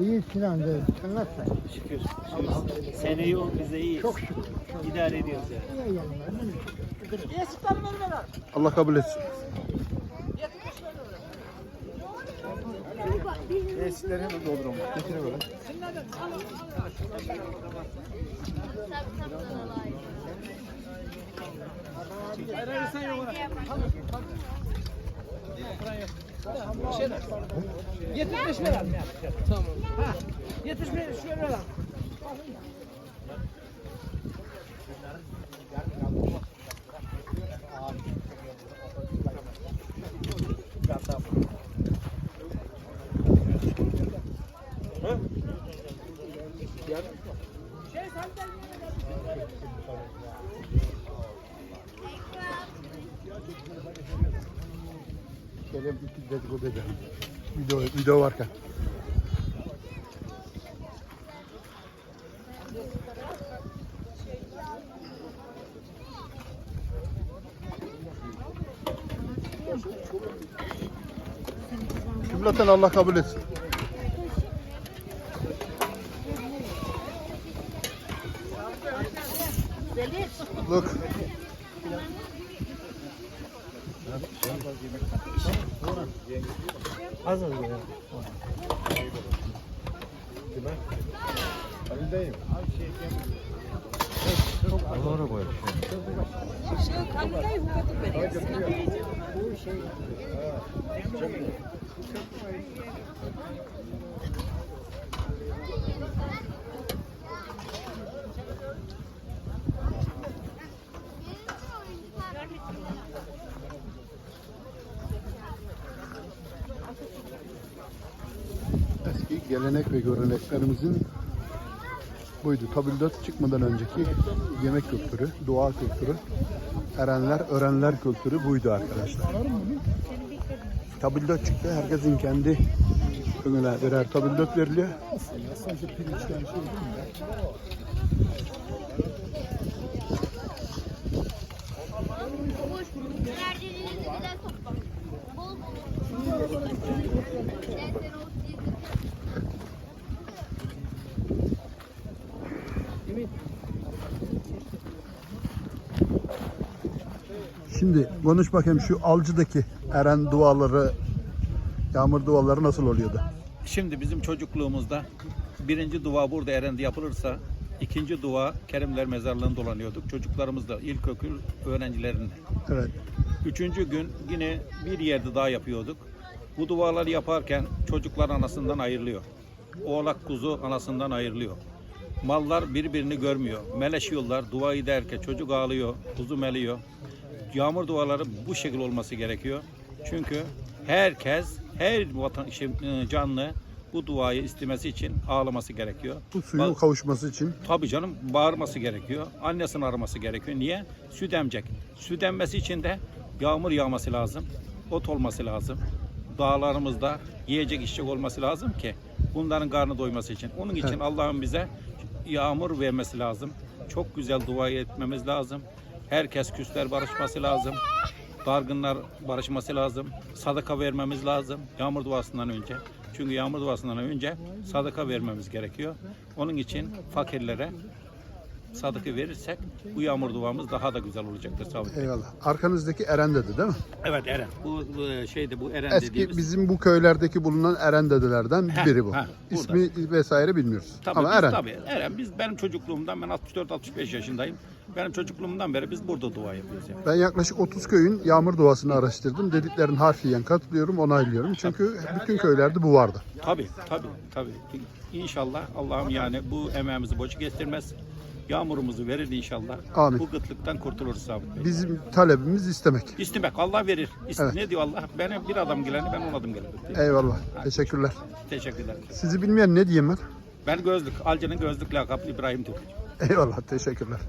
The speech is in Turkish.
İyi Sinan Bey. Sen nasılsın? Şükür. Seneyi o bize iyi. Çok şükür. İdare ediyoruz yani. İyi mi? Allah kabul etsin. Eskileri hemen doldurum. Getire böyle şeyler. 75 lira yani. Tamam. Ha. 75 lira. Şey sandalyeyle Şöyle bir dedikodu edelim. Video, video varken. Cümleten Allah kabul etsin. Look. Az az ya. Halindeyim. Eski gelenek ve göreneklerimizin buydu. Tabildot çıkmadan önceki yemek kültürü, dua kültürü, erenler, örenler kültürü buydu arkadaşlar. Tabildot çıktı. Herkesin kendi önüne birer tabildot veriliyor. Bol bol. Şimdi konuş bakayım şu alcıdaki eren duaları, yağmur duaları nasıl oluyordu? Şimdi bizim çocukluğumuzda birinci dua burada Eren'de yapılırsa ikinci dua Kerimler Mezarlığı'nda dolanıyorduk. Çocuklarımız da ilkokul öğrencilerinde. Evet. Üçüncü gün yine bir yerde daha yapıyorduk. Bu duaları yaparken çocuklar anasından ayrılıyor. Oğlak kuzu anasından ayrılıyor. Mallar birbirini görmüyor. Meleşiyorlar. Dua ederken çocuk ağlıyor, kuzu meliyor. Yağmur duaları bu şekil olması gerekiyor. Çünkü herkes, her vatan, şey, e, canlı bu duayı istemesi için ağlaması gerekiyor. Bu suyun Bak- kavuşması için Tabii canım bağırması gerekiyor. Annesini araması gerekiyor. Niye? Süt emecek. Süt emmesi için de yağmur yağması lazım. Ot olması lazım. Dağlarımızda yiyecek içecek olması lazım ki bunların karnı doyması için. Onun için. Allah'ın bize yağmur vermesi lazım. Çok güzel dua etmemiz lazım. Herkes küsler barışması lazım. Dargınlar barışması lazım. Sadaka vermemiz lazım. Yağmur duasından önce. Çünkü yağmur duasından önce sadaka vermemiz gerekiyor. Onun için fakirlere sadaka verirsek bu yağmur duamız daha da güzel olacaktır. Sağ olun. eyvallah. Arkanızdaki eren dedi değil mi? Evet Eren. Bu, bu şeyde bu Eren Eski dediğimiz. bizim bu köylerdeki bulunan eren dedelerden Heh, biri bu. heh, İsmi vesaire bilmiyoruz. Tabii Ama biz, eren. Tabii Eren. Biz benim çocukluğumdan ben 64-65 yaşındayım. Benim çocukluğumdan beri biz burada dua yapıyoruz yani. Ben yaklaşık 30 köyün yağmur duasını araştırdım. Dediklerin harfiyen katılıyorum, onaylıyorum. Çünkü bütün köylerde bu vardı. Tabii tabii tabii. İnşallah Allah'ım yani bu emeğimizi boş getirmez. Yağmurumuzu verir inşallah. Amin. Bu kıtlıktan kurtuluruz Sabit Bey. Bizim talebimiz istemek. İstemek Allah verir. İste- Evet. Ne diyor Allah? Benim bir adam geleni ben on adım gelirim. Eyvallah. Teşekkürler. Teşekkürler. Sizi bilmeyen ne diyeyim ben? Ben gözlük. Alcı'nın gözlük lakaplı İbrahim Türk. Eyvallah. Teşekkürler.